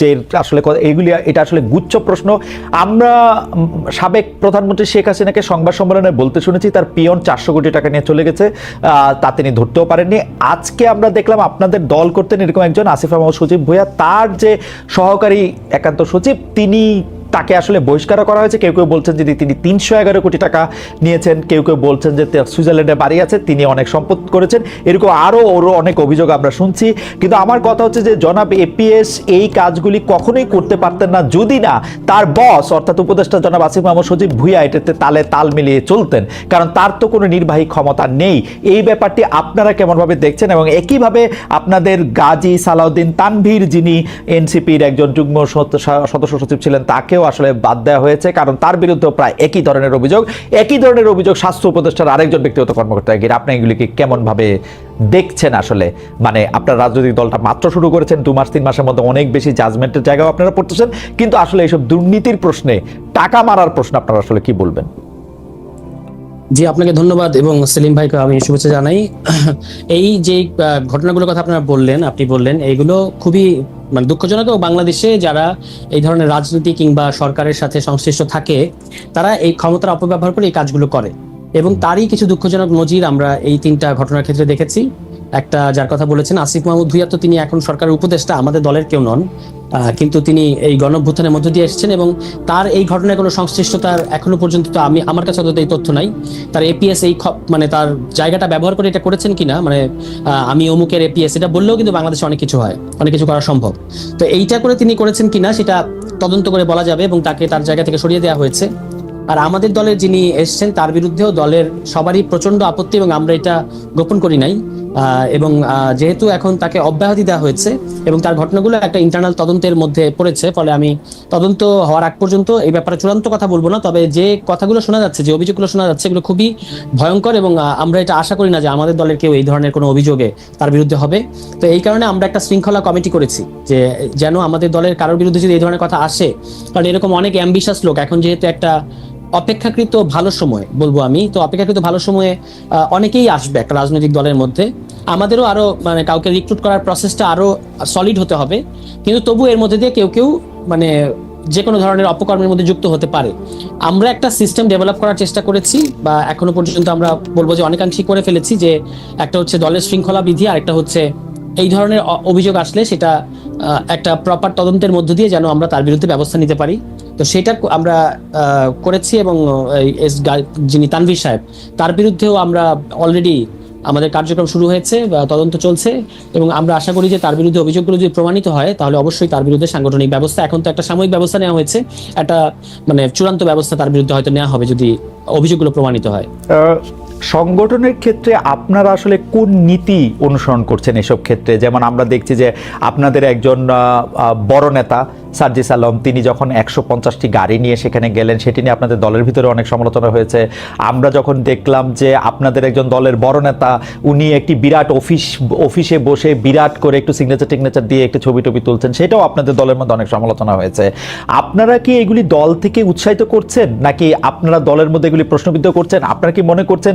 যে আসলে এইগুলি এটা আসলে গুচ্ছ প্রশ্ন। আমরা সাবেক প্রধানমন্ত্রী শেখ হাসিনাকে সংবাদ সম্মেলনে বলতে শুনেছি, তার পিয়ন চারশো কোটি টাকা নিয়ে চলে গেছে তা তিনি ধরতেও পারেননি। আজকে আমরা দেখলাম আপনাদের দল করতেন এরকম একজন আসিফ আহমদ সচিব ভূয়া তার যে সহকারী একান্ত সচিব, তিনি তাকে আসলে বহিষ্কার করা হয়েছে। কেউ কেউ বলছেন যে তিনি তিনশো এগারো কোটি টাকা নিয়েছেন। কেউ কেউ বলছেন যে সুইজারল্যান্ডে বাড়ি আছে, তিনি অনেক সম্পদ করেছেন। এরকম আরও ওরও অনেক অভিযোগ আমরা শুনছি। কিন্তু আমার কথা হচ্ছে যে জনাব এপিএস এই কাজগুলি কখনোই করতে পারতেন না। যদি না, তার বস অর্থাৎ উপদেষ্টা জনাব আসিফ মোহাম্মদ সজিব ভুইয়া এটাতে তালে তাল মিলিয়ে চলতেন। কারণ তার তো কোনো নির্বাহী ক্ষমতা নেই। এই ব্যাপারটি আপনারা কেমনভাবে দেখছেন এবং একইভাবে আপনাদের গাজী সালাউদ্দিন তানভীর যিনি এনসিপির একজন যুগ্ম সদস্য সচিব ছিলেন তাকেও আসলে বাদ দেওয়া হয়েছে, কারণ তার বিরুদ্ধে প্রায় একই ধরনের অভিযোগ, একই ধরনের অভিযোগ স্বাস্থ্য উপদেষ্টার আরেকজন ব্যক্তিগত কর্মকর্তা গিয়ে আপনি এগুলিকে কেমনভাবে দেখছেন আসলে? মানে আপনার রাজনৈতিক দলটা মাত্র শুরু করেছেন, দু মাস, তিন মাসের মধ্যে অনেক বেশি জাজমেন্টের জায়গাও আপনারা পড়তেছেন, কিন্তু আসলে এইসব দুর্নীতির প্রশ্নে টাকা মারার প্রশ্ন আপনারা আসলে কি বলবেন? জি, আপনাকে ধন্যবাদ এবং সেলিম ভাইকে আমি শুভেচ্ছা জানাই। এই যে ঘটনাগুলোর কথা আপনারা বললেন, আপনি বললেন, এইগুলো খুবই মানে দুঃখজনক বাংলাদেশে যারা এই ধরনের রাজনীতি কিংবা সরকারের সাথে সংশ্লিষ্ট থাকে, তারা এই ক্ষমতার অপব্যবহার করে এই কাজগুলো করে। এবং তারই কিছু দুঃখজনক নজির আমরা এই তিনটা ঘটনার ক্ষেত্রে দেখেছি। একটা যার কথা বলেছেন, আসিফ মাহমুদ ভুইয়া তো তিনি এখন সরকারের উপদেষ্টা, আমাদের দলের কেউ নন। কিন্তু তিনি এই গণভ্যুত্থানের মধ্য দিয়ে এসেছেন এবং তার এই ঘটনায় কোনো সংশ্লিষ্টতার এখনও পর্যন্ত তো আমি, আমার কাছে অন্তত এই তথ্য নাই। তার এপিএস এই মানে তার জায়গাটা ব্যবহার করে এটা করেছেন কিনা মানে আমি অমুকের এপিএস এটা বললেও কিন্তু বাংলাদেশে অনেক কিছু হয়, অনেক কিছু করা সম্ভব। তো এইটা করে তিনি করেছেন কিনা সেটা তদন্ত করে বলা যাবে এবং তাকে তার জায়গা থেকে সরিয়ে দেওয়া হয়েছে। আর আমাদের দলের যিনি এসছেন তার বিরুদ্ধেও দলের সবারই প্রচণ্ড আপত্তি এবং আমরা এটা গোপন করি নাই। এবং যেহেতু এখন তাকে অব্যাহতি দেওয়া হয়েছে এবং তার ঘটনাগুলো একটা ইন্টারনাল তদন্তের মধ্যে পড়েছে, ফলে আমি তদন্ত হওয়ার আগ পর্যন্ত এই ব্যাপারে চূড়ান্ত কথা বলব না। তবে যে কথাগুলো শোনা যাচ্ছে, যে অভিযোগগুলো শোনা যাচ্ছে, এগুলো খুবই ভয়ঙ্কর এবং আমরা এটা আশা করি না যে আমাদের দলের কেউ এই ধরনের কোনো অভিযোগে তার বিরুদ্ধে হবে। তো এই কারণে আমরা একটা শৃঙ্খলা কমিটি করেছি যে, যেন আমাদের দলের কারোর বিরুদ্ধে যদি এই ধরনের কথা আসে, কারণ এরকম অনেক অ্যাম্বিশাস লোক, এখন যেহেতু একটা অপেক্ষাকৃত ভালো সময় বলব আমি। তো অপেক্ষাকৃত ভালো সময়ে অনেকেই আসবে একটা রাজনৈতিক দলের মধ্যে। আমাদেরও আরও মানে কাউকে রিক্রুট করার প্রসেসটা আরও সলিড হতে হবে। কিন্তু তবু এর মধ্যে দিয়ে কেউ কেউ মানে যে কোনো ধরনের অপকর্মের মধ্যে যুক্ত হতে পারে। আমরা একটা সিস্টেম ডেভেলপ করার চেষ্টা করেছি বা এখনও পর্যন্ত আমরা বলব যে অনেকাংশেই করে ফেলেছি যে একটা হচ্ছে দলের শৃঙ্খলা বিধি আর একটা হচ্ছে এই ধরনের অভিযোগ আসলে সেটা একটা প্রপার তদন্তের মধ্য দিয়ে যেন আমরা তার বিরুদ্ধে ব্যবস্থা নিতে পারি। তো সেটা আমরা করেছি এবং যিনি তানভীর সাহেব, তার বিরুদ্ধেও আমরা অলরেডি আমাদের কার্যক্রম শুরু হয়েছে বা তদন্ত চলছে এবং আমরা আশা করি যে তার বিরুদ্ধে অভিযোগগুলো যদি প্রমাণিত হয়, তাহলে অবশ্যই তার বিরুদ্ধে সাংগঠনিক ব্যবস্থা, এখন তো একটা সাময়িক ব্যবস্থা নেওয়া হয়েছে, একটা মানে চূড়ান্ত ব্যবস্থা তার বিরুদ্ধে হয়তো নেওয়া হবে যদি অভিযোগগুলো প্রমাণিত হয়। সংগঠনের ক্ষেত্রে আপনারা আসলে কোন নীতি অনুসরণ করছেন এসব ক্ষেত্রে? যেমন আমরা দেখছি যে আপনাদের একজন বড় নেতা, সার্জিস আলম, তিনি যখন একশো পঞ্চাশটি গাড়ি নিয়ে সেখানে গেলেন, সেটি নিয়ে আপনাদের দলের ভিতরে অনেক সমালোচনা হয়েছে। আমরা যখন দেখলাম যে আপনাদের একজন দলের বড় নেতা, উনি একটি বিরাট অফিস, অফিসে বসে বিরাট করে একটু সিগনেচার টিগনেচার দিয়ে একটু ছবি টবি তুলছেন, সেটাও আপনাদের দলের মধ্যে অনেক সমালোচনা হয়েছে। আপনারা কি এগুলি দল থেকে উৎসাহিত করছেন? নাকি আপনারা দলের মধ্যে এগুলি প্রশ্নবিদ্ধ করছেন? আপনারা কি মনে করছেন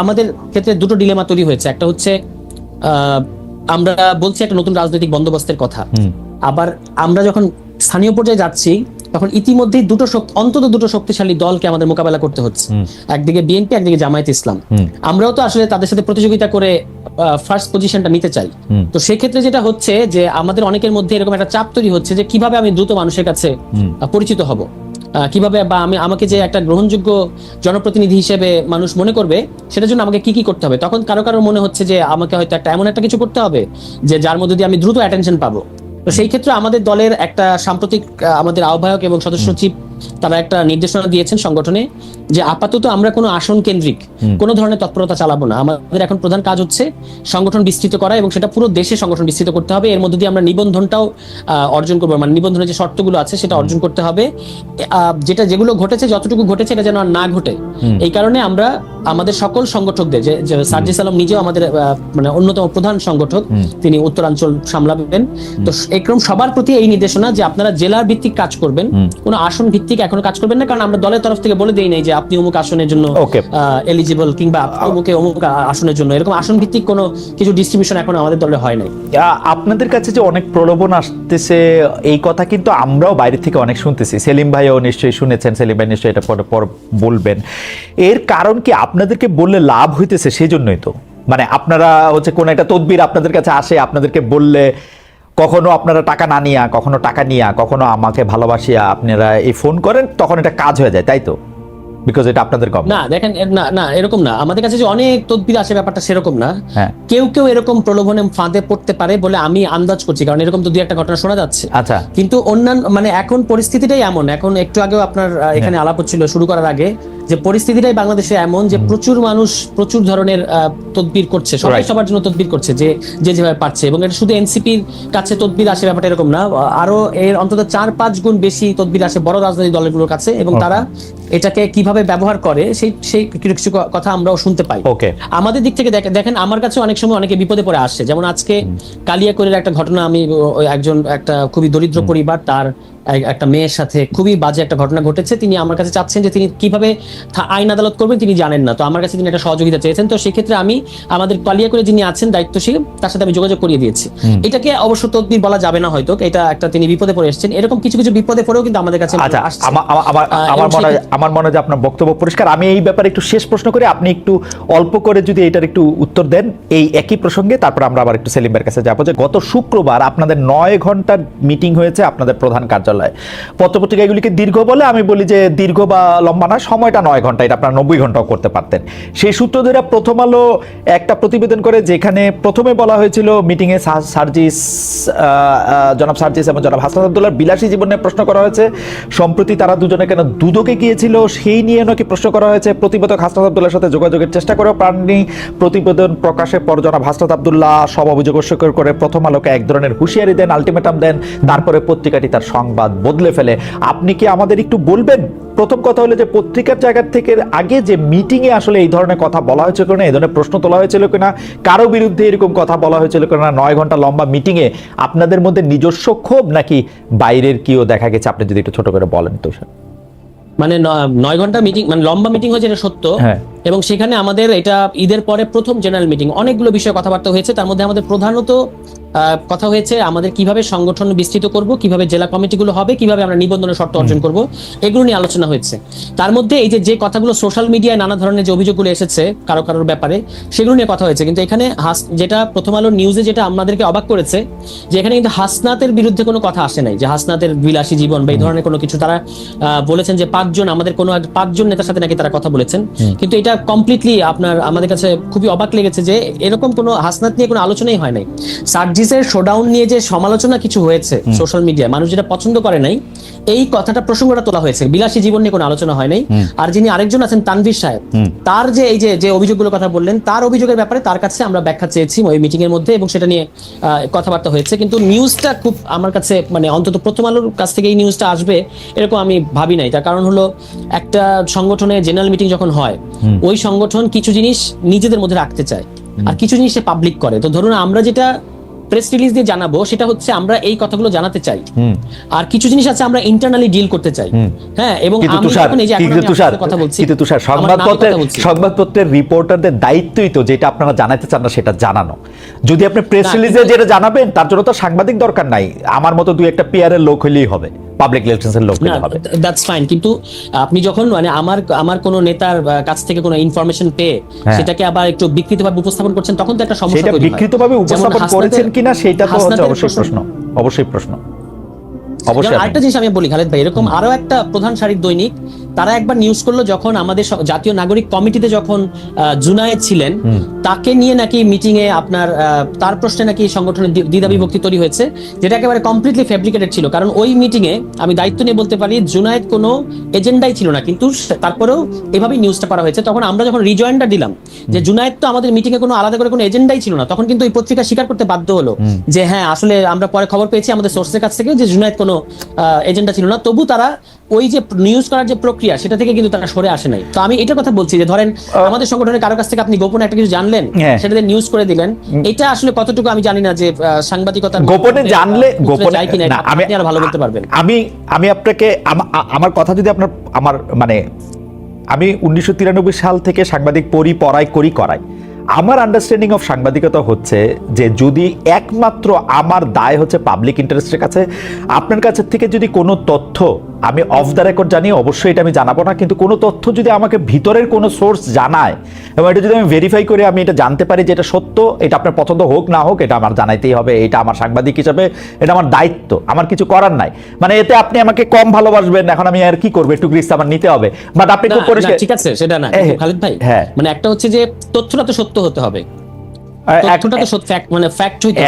আমাদের ক্ষেত্রে দুটো ডিলেমা তৈরি হয়েছে। একটা হচ্ছে আমরা বলছি একটা নতুন রাজনৈতিক বন্দোবস্তের কথা। আবার আমরা যখন স্থানীয় পর্যায়ে যাচ্ছি তখন ইতিমধ্যেই দুটো শক্তি অন্তত দুটো শক্তিশালী দলকে আমাদের মোকাবেলা করতে হচ্ছে। একদিকে বিএনপি একদিকে জামায়াত ইসলাম। আমরাও তো আসলে তাদের সাথে প্রতিযোগিতা করে ফার্স্ট পজিশনটা নিতে চাই। তো সেক্ষেত্রে যেটা হচ্ছে যে আমাদের অনেকের মধ্যে এরকম একটা চাপ তৈরি হচ্ছে যে কীভাবে আমি দ্রুত মানুষের কাছে পরিচিত হব। কীভাবে বা আমি আমাকে যে একটা গ্রহণযোগ্য জনপ্রতিনিধি হিসেবে মানুষ মনে করবে সেটার জন্য আমাকে কি কি করতে হবে? তখন কারও কারও মনে হচ্ছে যে আমাকে হয়তো একটা এমন একটা কিছু করতে হবে যে যার মধ্যে দিয়ে আমি দ্রুত অ্যাটেনশন পাবো। তো সেই ক্ষেত্রে আমাদের দলের একটা সাম্প্রতিক আমাদের আহ্বায়ক এবং সদস্য সচিব তারা একটা নির্দেশনা দিয়েছেন সংগঠনে যে আপাতত আমরা কোনো আসন কেন্দ্রিক কোনো ধরনের তৎপরতা চালাবো না। আমাদের এখন প্রধান কাজ হচ্ছে সংগঠন বিস্তৃত করা এবং সেটা পুরো দেশে সংগঠন বিস্তৃত করতে হবে। এর মধ্যে দিয়ে আমরা নিবন্ধনটাও অর্জন করব। মানে নিবন্ধনের যে শর্তগুলো আছে সেটা অর্জন করতে হবে। যেটা যেগুলো ঘটেছে যতটুকু ঘটেছে এটা যেন আর না ঘটে। এই কারণে আমরা আমাদের সকল সংগঠকদের যে সার্জিস আলম নিজেও আমাদের মানে অন্যতম প্রধান সংগঠক তিনি উত্তরাঞ্চল সামলাবেন। তো এক্রম সবার প্রতি এই নির্দেশনা যে আপনারা জেলার ভিত্তিক কাজ করবেন। কোনো আসন ভিত্তিক এখনও কাজ করবেন না কারণ আমরা দলের তরফ থেকে বলে দেই নাই যে আপনি অমুক আসনের জন্য এলিজিবল কিংবা অমুকে অমুক আসনের জন্য। এরকম আসন ভিত্তিক কোনো কিছু ডিস্ট্রিবিউশন এখন আমাদের দলে হয় নাই। আপনাদের কাছে যে অনেক প্রলোভন আসতেছে এই কথা কিন্তু আমরাও বাইরে থেকে অনেক শুনতেছি। সেলিম ভাইও নিশ্চয়ই শুনেছেন সেলিম ভাই নিশ্চয়ই এটা পরে পর বলবেন। এর কারণ কি আপনাদেরকে বললে লাভ হইতেছে সেই জন্যই তো। মানে আপনারা হচ্ছে কোন একটা তদবির আপনাদের কাছে আসে আপনাদেরকে বললে কখনো আপনারা টাকা না নিয়া কখনো টাকা নিয়া কখনো আমাকে ভালোবাসিয়া আপনারা এই ফোন করেন তখন এটা কাজ হয়ে যায় তাই তো? বিকজ এটা আপনাদের কম না দেখেন না না এরকম না। আমাদের কাছে যে অনেক তদবির আসে ব্যাপারটা সেরকম না। হ্যাঁ। কেউ কেউ এরকম প্রলোভনে ফাঁদে পড়তে পারে বলে আমি আন্দাজ করছি কারণ এরকম তো দুই একটা ঘটনা শোনা যাচ্ছে। আচ্ছা। কিন্তু অন্যান্য মানে এখন পরিস্থিতিটাই এমন। এখন একটু আগেও আপনার এখানে হ্যাঁ। আলাপ হচ্ছিল শুরু করার আগে। যে পরিস্থিতিটাই বাংলাদেশে এমন যে প্রচুর মানুষ প্রচুর ধরনের তদবির করছে। সবাই সবার জন্য তদবির করছে যে যে যেভাবে পারছে। এবং এটা শুধু এনসিপির কাছে তদবির আসে ব্যাপারটা এরকম না। আরও এর অন্তত চার পাঁচ গুণ বেশি তদবির আসে বড় রাজনৈতিক দলগুলোর কাছে এবং তারা এটাকে কীভাবে ব্যবহার করে সেই সেই কিছু কথা আমরাও শুনতে পাই। ওকে আমাদের দিক থেকে দেখে- দেখেন আমার কাছে অনেক সময় অনেকে বিপদে পড়ে আসছে। যেমন আজকে কালিয়াকৈরের একটা ঘটনা আমি একজন একটা খুবই দরিদ্র পরিবার তার একটা মেয়ের সাথে খুবই বাজে একটা ঘটনা ঘটেছে। তিনি আমার কাছে চাচ্ছেন যে তিনি কীভাবে আইন আদালত করবেন তিনি জানেন না। তো আমার কাছে তিনি একটা সহযোগিতা চেয়েছেন। তো সেক্ষেত্রে আমি আমাদের কালিয়াকৈরে যিনি আছেন দায়িত্বশীল তার সাথে আমি যোগাযোগ করিয়ে দিয়েছি। এটাকে অবশ্য তদবির বলা যাবে না হয়তো। এটা একটা তিনি বিপদে পড়ে এসেছেন। এরকম কিছু কিছু বিপদে পড়েও কিন্তু আমাদের কাছে আচ্ছা আমার মনে হয় আমার মনে হয় যে আপনার বক্তব্য পরিষ্কার। আমি এই ব্যাপারে একটু শেষ প্রশ্ন করি। আপনি একটু অল্প করে যদি এটার একটু উত্তর দেন এই একই প্রসঙ্গে তারপর আমরা আবার একটু সেলিমের কাছে যাব যে গত শুক্রবার আপনাদের নয় ঘণ্টার মিটিং হয়েছে আপনাদের প্রধান কার্যালয়ে। পত্রপত্রিকা এগুলিকে দীর্ঘ বলে আমি বলি যে দীর্ঘ বা লম্বা না, সময়টা নয় ঘণ্টা, এটা আপনারা নব্বই ঘন্টাও করতে পারতেন। সেই সূত্র ধরে প্রথম আলো একটা প্রতিবেদন করে যেখানে প্রথমে বলা হয়েছিল মিটিংয়ে সার্জিস জনাব সার্জিস এবং জনাব হাসান আব্দুল্লার বিলাসী জীবনে প্রশ্ন করা হয়েছে। সম্প্রতি তারা দুজনে কেন দুদকে গিয়েছিল সেই নিয়ে নাকি প্রশ্ন করা হয়েছে। প্রতিবেদক হাসনাত আব্দুল্লার সাথে যোগাযোগের চেষ্টা করেও পাননি প্রতিবেদন প্রকাশের পর জনাব হাসনাত আব্দুল্লাহ সব অভিযোগ অস্বীকার করে প্রথম আলোকে এক ধরনের হুঁশিয়ারি দেন আলটিমেটাম দেন, তারপরে পত্রিকাটি তার সংবাদ বদলে ফেলে। আপনি কি আমাদের একটু বলবেন? প্রথম কথা হলো যে পত্রিকার জায়গা থেকে আগে যে মিটিং এ আসলে এই ধরনের কথা বলা হয়েছিল কিনা এই ধরনের প্রশ্ন তোলা হয়েছিল কিনা কারও বিরুদ্ধে এরকম কথা বলা হয়েছিল কিনা নয় ঘণ্টা লম্বা মিটিং এ আপনাদের মধ্যে নিজস্ব ক্ষোভ নাকি বাইরের কিও দেখা গেছে? আপনি যদি একটু ছোট করে বলেন তো মানে নয় ঘণ্টা মিটিং মানে লম্বা মিটিং হয়েছে এটা সত্য। হ্যাঁ। এবং সেখানে আমাদের এটা ঈদের পরে প্রথম জেনারেল মিটিং অনেকগুলো বিষয়ে কথাবার্তা হয়েছে। তার মধ্যে আমাদের প্রধানত কথা হয়েছে আমাদের কীভাবে সংগঠন বিস্তৃত করব কীভাবে জেলা কমিটিগুলো হবে কীভাবে আমরা নিবন্ধনের শর্ত অর্জন করব এগুলো নিয়ে আলোচনা হয়েছে। তার মধ্যে এই যে যে কথাগুলো সোশ্যাল মিডিয়ায় নানা ধরনের যে অভিযোগগুলো এসেছে কারও কারোর ব্যাপারে সেগুলো নিয়ে কথা হয়েছে। কিন্তু এখানে হাস যেটা প্রথম আলো নিউজে যেটা আমাদেরকে অবাক করেছে যে এখানে কিন্তু হাসনাতের বিরুদ্ধে কোনো কথা আসে নাই। যে হাসনাতের বিলাসী জীবন বা এই ধরনের কোনো কিছু তারা আহ, বলেছেন যে পাঁচজন আমাদের কোনো পাঁচজন নেতার সাথে নাকি তারা কথা বলেছেন। কিন্তু এটা কমপ্লিটলি আপনার আমাদের কাছে খুবই অবাক লেগেছে যে এরকম কোনো হাসনাত নিয়ে কোনো আলোচনাই হয় নাই। সার্জিসের শোডাউন নিয়ে যে সমালোচনা কিছু হয়েছে সোশ্যাল মিডিয়ায় মানুষ যেটা পছন্দ করে নাই এই কথাটা প্রসঙ্গটা তোলা হয়েছে। বিলাসী জীবন নিয়ে কোনো আলোচনা হয় নাই। আর যিনি আরেকজন আছেন তানভীর সাহেব তার যে এই যে যে অভিযোগগুলোর কথা বললেন তার অভিযোগের ব্যাপারে তার কাছে আমরা ব্যাখ্যা চেয়েছি ওই মিটিং এর মধ্যে এবং সেটা নিয়ে আহ, কথাবার্তা হয়েছে। কিন্তু নিউজটা খুব আমার কাছে মানে অন্তত প্রথম আলোর কাছ থেকে এই নিউজটা আসবে এরকম আমি ভাবি নাই। তার কারণ হলো একটা সংগঠনে জেনারেল মিটিং যখন হয় ওই সংগঠন কিছু জিনিস নিজেদের মধ্যে রাখতে চায়। আর কিছু জিনিস সে পাবলিক করে। তো ধরুন আমরা যেটা প্রেস রিলিজ দিয়ে জানাব সেটা হচ্ছে আমরা এই কথাগুলো জানাতে চাই। আর কিছু জিনিস আছে আমরা ইন্টারনালি ডিল করতে চাই। হ্যাঁ এবং আমি তুষার এই যে তুষার কথা বলছি কিন্তু তুষার সংবাদপত্রের। সংবাদপত্রের রিপোর্টারদের দায়িত্বই তো যেটা আপনারা জানাতে চান না সেটা জানানো। যদি আপনি প্রেস রিলিজে যেটা জানাবেন তার জন্য তো সাংবাদিক দরকার নাই। আমার মতো দুই একটা পিয়ারের লোক হলেই হবে। পাবলিক ইলেকশনের লোক হবে। দ্যাটস ফাইন কিন্তু আপনি যখন মানে আমার আমার কোন নেতার কাছ থেকে কোনো ইনফরমেশন পেয়ে হ্যাঁ। সেটাকে আবার একটু বিকৃতভাবে উপস্থাপন করছেন তখন তো একটা সমস্যা সেটা তৈরি হয়। বিকৃতভাবে উপস্থাপন করেছেন কিনা সেটা তো হচ্ছে অবশ্যই প্রশ্ন। অবশ্যই প্রশ্ন। অবশ্যই আরেকটা জিনিস আমি বলি খালেদ ভাই এরকম আরও একটা প্রধান সারির দৈনিক তারা একবার নিউজ করল যখন আমাদের জাতীয় নাগরিক কমিটিতে যখন জুনায়েদ ছিলেন তাকে নিয়ে নাকি মিটিং এ আপনার তার প্রশ্নে নাকি সংগঠনের দ্বি- দ্বিধা বিভক্তি তৈরি হয়েছে যেটা একেবারে কমপ্লিটলি ফেব্রিকেটেড ছিল। কারণ ওই মিটিং এ আমি দায়িত্ব নিয়ে বলতে পারি জুনায়েদ কোনো এজেন্ডাই ছিল না। কিন্তু তারপরেও এভাবেই নিউজটা করা হয়েছে। তখন আমরা যখন রিজয়েন্ডার দিলাম যে জুনায়েদ তো আমাদের মিটিং এ কোনো আলাদা করে কোনো এজেন্ডাই ছিল না তখন কিন্তু এই পত্রিকা স্বীকার করতে বাধ্য হলো যে হ্যাঁ আসলে আমরা পরে খবর পেয়েছি আমাদের সোর্সের কাছ থেকে যে জুনায়েদ কোনো এজেন্ডা ছিল না। তবু তারা ওই যে নিউজ করার যে প্রক্রিয়া সেটা থেকে কিন্তু তারা সরে আসে নাই। তো আমি এটার কথা বলছি যে ধরেন আমাদের সংগঠনের কারও কাছ থেকে আপনি গোপনে একটা কিছু জানলেন হ্যাঁ। সেটাতে নিউজ করে দিলেন এটা আসলে কতটুকু আমি জানি না যে আহ, সাংবাদিকতার গোপনে জানলে গোপনে আপনি আরও ভালো বলতে পারবেন। আমি আমি আপনাকে আমার কথা যদি আপনার আমার মানে আমি উনিশশো তিরানব্বই সাল থেকে সাংবাদিক পড়ি পড়াই করি করাই। আমার আন্ডারস্ট্যান্ডিং অফ সাংবাদিকতা হচ্ছে যে যদি একমাত্র আমার দায় হচ্ছে পাবলিক ইন্টারেস্টের কাছে আপনার কাছে থেকে যদি কোনো তথ্য আমি অফ দ্য রেকর্ড জানি অবশ্যই এটা আমি জানাব না কিন্তু কোনো তথ্য যদি আমাকে ভিতরের কোনো সোর্স জানায় এবং এটা যদি আমি ভেরিফাই করে আমি এটা জানতে পারি যে এটা সত্য এটা আপনার পছন্দ হোক না হোক এটা আমার জানাইতেই হবে এটা আমার সাংবাদিক হিসাবে এটা আমার দায়িত্ব আমার কিছু করার নাই। মানে এতে আপনি আমাকে কম ভালোবাসবেন এখন আমি আর কি করব একটু রিস্ক আমার নিতে হবে। বাট আপনি খুব পরিষ্কার ঠিক আছে সেটা না খালিদ ভাই হ্যাঁ। মানে একটা হচ্ছে যে তথ্যটা তো সত্য হতে হবে।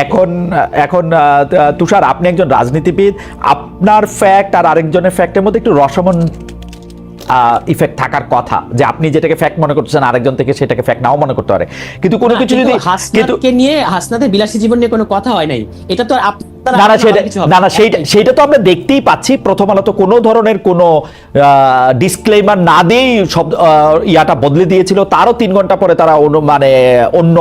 এখন এখন আহ, তুষার আপনি একজন রাজনীতিবিদ আপনার ফ্যাক্ট আর আরেকজনের ফ্যাক্টের মধ্যে একটু রসমন ইফেক্ট থাকার কথা যে আপনি যেটাকে ফ্যাক্ট মনে করতেছেন আরেকজন থেকে সেটাকে ফ্যাক্ট নাও মনে করতে পারে। কিন্তু কোনো কিছু যদি হাসনাতকে নিয়ে হাসনাতের বিলাসী জীবন নিয়ে কোনো কথা হয় নাই। এটা তো আর আপনারা না না সেটা না। না সেইটা সেইটা তো আমরা দেখতেই পাচ্ছি। প্রথম আলো তো কোনো ধরনের কোনো ডিসক্লেমার না দিয়েই সব ইয়াটা বদলে দিয়েছিল। তারও তিন ঘণ্টা পরে তারা মানে অন্য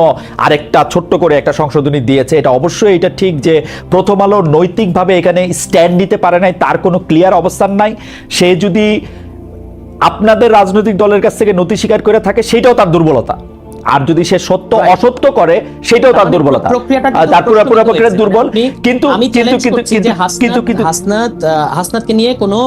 আরেকটা ছোট্ট করে একটা সংশোধনী দিয়েছে। এটা অবশ্যই এটা ঠিক যে প্রথম আলো নৈতিকভাবে এখানে স্ট্যান্ড নিতে পারে নাই তার কোনো ক্লিয়ার অবস্থান নাই। সে যদি আপনাদের রাজনৈতিক দলের কাছ থেকে নথি স্বীকার করে থাকে সেটাও তার দুর্বলতা। আর যদি সে সত্য অসত্য করে সেটাও তার মানে দুর্বলতা। প্রক্রিয়াটা তার পুরো পুরো প্রক্রিয়া দুর্বল। কিন্তু কিন্তু কিন্তু কিন্তু কিন্তু হাসনাত হাসনাতকে নিয়ে কোনো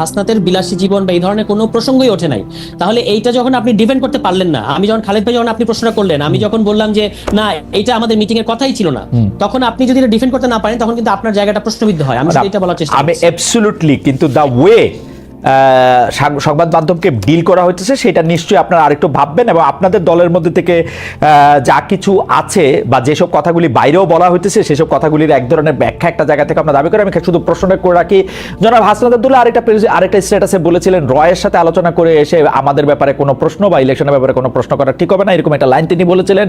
হাসনাতের বিলাসী জীবন বা এই ধরনের কোনো প্রসঙ্গই ওঠে নাই। তাহলে এইটা যখন আপনি ডিফেন্ড করতে পারলেন না আমি যখন খালেদ ভাই যখন আপনি প্রশ্নটা করলেন আমি যখন বললাম যে না এটা আমাদের মিটিং এর কথাই ছিল না তখন আপনি যদি এটা ডিফেন্ড করতে না পারেন তখন কিন্তু আপনার জায়গাটা প্রশ্নবিদ্ধ হয়। আমি এটা বলার চেষ্টা আমি অ্যাবসলিউটলি কিন্তু দা ওয়ে সংবাদ মাধ্যমকে ডিল করা হচ্ছে সেটা নিশ্চয়ই আপনারা আরেকটু ভাববেন এবং আপনাদের দলের মধ্যে থেকে যা কিছু আছে বা যেসব কথাগুলি বাইরেও বলা হইতেছে, সেসব কথাগুলির এক ধরনের ব্যাখ্যা একটা জায়গা থেকে আমরা দাবি করি। আমি শুধু প্রশ্নটা করে রাখি, জনাব হাসনাত আব্দুল্লাহ আরেকটা আরেকটা স্ট্যাটাসে বলেছিলেন, রয়ের সাথে আলোচনা করে এসে আমাদের ব্যাপারে কোনো প্রশ্ন বা ইলেকশনের ব্যাপারে কোনো প্রশ্ন করা ঠিক হবে না, এরকম একটা লাইন তিনি বলেছিলেন।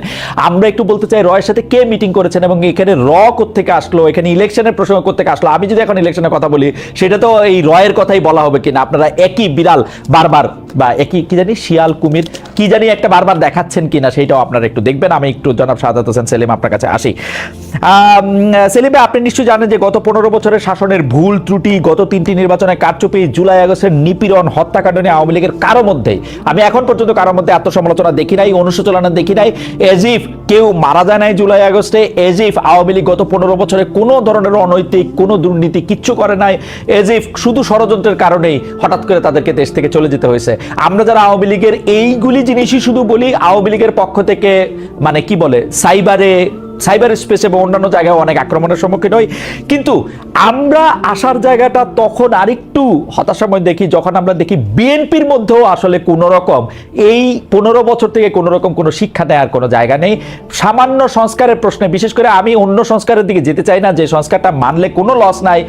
আমরা একটু বলতে চাই, রয়ের সাথে কে মিটিং করেছেন এবং এখানে র থেকে আসলো, এখানে ইলেকশনের প্রসঙ্গ থেকে আসলো? আমি যদি এখন ইলেকশনের কথা বলি, সেটা তো এই রয়ের কথাই বলা হবে কিনা? আপনারা একই বিড়াল বারবার বা একই, কি জানি, শিয়াল, কুমির, কি জানি একটা বারবার দেখাচ্ছেন কিনা সেটাও আপনারা একটু দেখবেন। আমি একটু জনাব সাদাত হোসেন সেলিম আপনার কাছে আসি। সেলিম আপনি নিশ্চয়ই জানেন যে গত পনেরো বছরের শাসনের ভুল ত্রুটি, গত তিনটি নির্বাচনে কারচুপি, জুলাই আগস্টের নিপীড়ন, হত্যাকাণ্ড নিয়ে আওয়ামী লীগের কারও মধ্যেই আমি এখন পর্যন্ত কারোর মধ্যে আত্মসমালোচনা দেখি নাই, অনুশোচনা দেখি নাই। এজ ইফ কেউ মারা যায় নাই জুলাই আগস্টে এজ ইফ আওয়ামী লীগ গত পনেরো বছরে কোনো ধরনের অনৈতিক, কোনো দুর্নীতি কিচ্ছু করে নাই এজ ইফ শুধু ষড়যন্ত্রের কারণেই হঠাৎ করে তাদেরকে দেশ থেকে চলে যেতে হয়েছে। আমরা যারা আওয়ামী লীগের এইগুলি জিনিসই শুধু বলি, আওয়ামী লীগের পক্ষ থেকে মানে কি বলে, সাইবারে, সাইবার স্পেস এবং অন্যান্য জায়গায় অনেক আক্রমণের সম্মুখীন হই। কিন্তু আমরা আসার জায়গাটা তখন আরেকটু হতাশাময় দেখি, যখন আমরা দেখি বিএনপির মধ্যেও আসলে কোনো রকম এই পনেরো বছর থেকে কোনো রকম কোনো শিক্ষা দেওয়ার কোনো জায়গা নেই। সামান্য সংস্কারের প্রশ্নে, বিশেষ করে আমি অন্য সংস্কারের দিকে যেতে চাই না, যে সংস্কারটা মানলে কোনো লস নাই।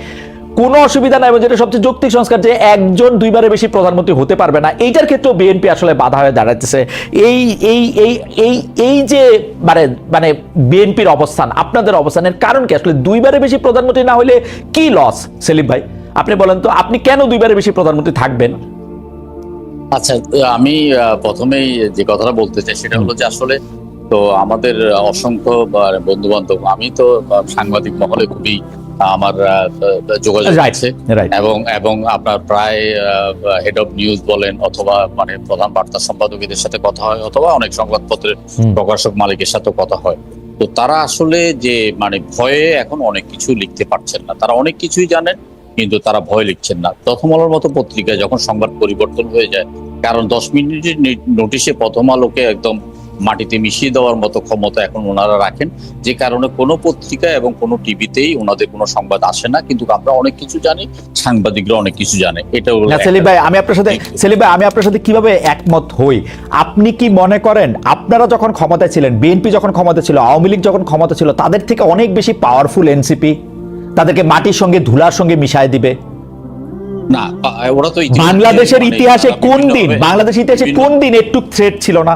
কোনো অসুবিধা নাই এবং যেটা সবচেয়ে যৌক্তিক সংস্কার যে একজন দুইবারের বেশি প্রধানমন্ত্রী হতে পারবে না এইটার ক্ষেত্রেও বিএনপি আসলে বাধা হয়ে দাঁড়াতেছে এই এই এই এই এই যে মানে মানে বিএনপির অবস্থান আপনাদের অবস্থানের কারণ কি? আসলে দুইবারের বেশি প্রধানমন্ত্রী না হলে কি লস সেলিম ভাই আপনি বলেন তো আপনি কেন দুইবারের বেশি প্রধানমন্ত্রী থাকবেন? আচ্ছা আমি প্রথমেই যে কথাটা বলতে চাই সেটা হলো যে আসলে তো আমাদের অসংখ্য বন্ধু বান্ধব আমি তো সাংবাদিক মহলে খুবই আমার যোগাযোগ আছে। এবং এবং আপনার প্রায় হেড অফ নিউজ বলেন অথবা মানে প্রধান বার্তা সম্পাদকদের সাথে কথা হয় অথবা অনেক সংবাদপত্রের প্রকাশক মালিকের সাথে কথা হয়। তো তারা আসলে যে মানে ভয়ে এখন অনেক কিছু লিখতে পারছেন না। তারা অনেক কিছুই জানেন কিন্তু তারা ভয় লিখছেন না। প্রথম আলোর মতো পত্রিকায় যখন সংবাদ পরিবর্তন হয়ে যায় কারণ দশ মিনিটের নোটিশে প্রথম আলোকে একদম মাটিতে মিশিয়ে দেওয়ার মতো ক্ষমতা এখন ওনারা রাখেন যে কারণে কোনো পত্রিকা এবং কোনো টিভিতেই ওনাদের কোনো সংবাদ আসে না। কিন্তু আমরা অনেক কিছু জানি সাংবাদিকরা অনেক কিছু জানে। এটা সেলিম ভাই আমি আপনার সাথে সেলিম ভাই আমি আপনার সাথে কীভাবে একমত হই? আপনি কি মনে করেন আপনারা যখন ক্ষমতায় ছিলেন বিএনপি যখন ক্ষমতা ছিল আওয়ামী লীগ যখন ক্ষমতা ছিল তাদের থেকে অনেক বেশি পাওয়ারফুল এনসিপি তাদেরকে মাটির সঙ্গে ধুলার সঙ্গে মিশায় দিবে? না ওরা তো বাংলাদেশের মানে ইতিহাসে কোন দিন বাংলাদেশের ইতিহাসে কোন দিন একটু থ্রেট ছিল না?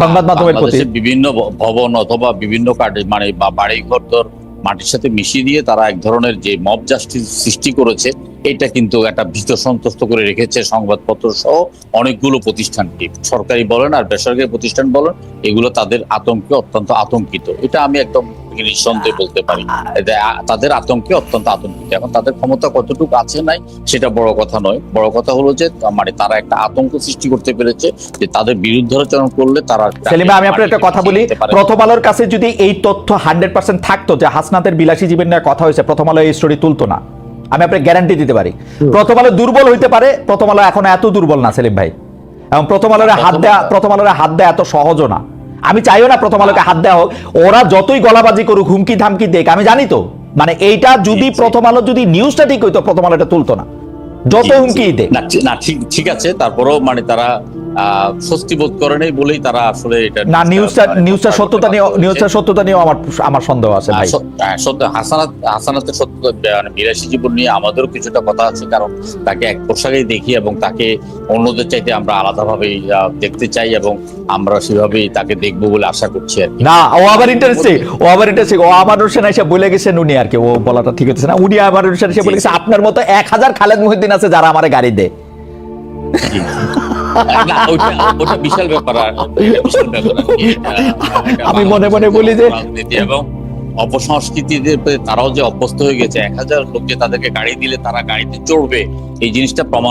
সংবাদ মাধ্যমের প্রতি। বিভিন্ন ভবন অথবা বিভিন্ন মানে বাড়ি ঘর মাটির সাথে মিশিয়ে দিয়ে তারা এক ধরনের যে মব জাস্টিস সৃষ্টি করেছে, এটা কিন্তু একটা ভীত সন্তুষ্ট করে রেখেছে সংবাদপত্র সহ অনেকগুলো প্রতিষ্ঠানকে সরকারি বলেন আর বেসরকারি প্রতিষ্ঠান বলেন, এগুলো তাদের আতঙ্কে অত্যন্ত আতঙ্কিত। এটা আমি একদম নিঃসন্দেহে বলতে পারি। তাদের আতঙ্কে অত্যন্ত আতঙ্কিত। এখন তাদের ক্ষমতা কতটুকু আছে নাই সেটা বড় কথা নয়। বড় কথা হলো যে মানে তারা একটা আতঙ্ক সৃষ্টি করতে পেরেছে যে তাদের বিরুদ্ধাচরণ করলে তারা সেলিম আমি আপনার একটা কথা বলি। প্রথম আলোর কাছে যদি এই তথ্য হান্ড্রেড পার্সেন্ট থাকতো যে হাসনাতের বিলাসী জীবন নিয়ে কথা হয়েছে প্রথম আলো এই স্টোরি তুলতো না। আমি আপনাকে গ্যারান্টি দিতে পারি। প্রথম আলো দুর্বল হইতে পারে প্রথম আলো এখন এত দুর্বল না সেলিম ভাই। এবং প্রথম আলোর হাত দেয়া প্রথম আলোর হাত দেয়া এত সহজও না। আমি চাইও না প্রথম আলোকে হাত দেওয়া হোক। ওরা যতই গলাবাজি করুক হুমকি ধামকি দেখ আমি জানি তো। মানে এইটা যদি। প্রথম আলো যদি নিউজটা ঠিক হইতো প্রথম আলো এটা তুলতো না। যত। হুমকি দেখ না ঠিক- ঠিক আছে। তারপরেও মানে তারা স্বস্তি বোধ করে নেই বলেই তারা আসলে এটা না নিউজটা মানে সত্যতা নিয়ে সত্যতা আমার আমার সন্দেহ আছে ভাই। সত- হ্যাঁ, সত্য হাসানাত হাসানাতের সত্য মানে বিলাসী জীবন নিয়ে আমাদেরও কিছুটা কথা আছে কারণ তাকে এক পোশাকেই দেখি এবং তাকে অন্যদের চাইতে আমরা আলাদাভাবে দেখতে চাই এবং আমরা সেভাবেই তাকে দেখব বলে আশা করছি আর না ও আবার ইন্টারেস্টিং ও আবার ইন্টারেস্টিং ও আমার হোসেন এসে বলে গেছেন উনি আর কি ও বলাটা ঠিক হচ্ছে না উনি আমার হোসেন এসে বলে গেছে আপনার মতো এক হাজার খালেদ মুহিদ্দিন আছে যারা আমার গাড়ি দেয়। ওটা বিশাল ব্যাপার আমি মনে মনে বলি যে- এবং অপসংস্কৃতিদের তারাও যে অভ্যস্ত হয়ে গেছে এক হাজার লোক যে তাদেরকে গাড়ি দিলে তারা গাড়িতে চড়বে এই জিনিসটা প্রমাণ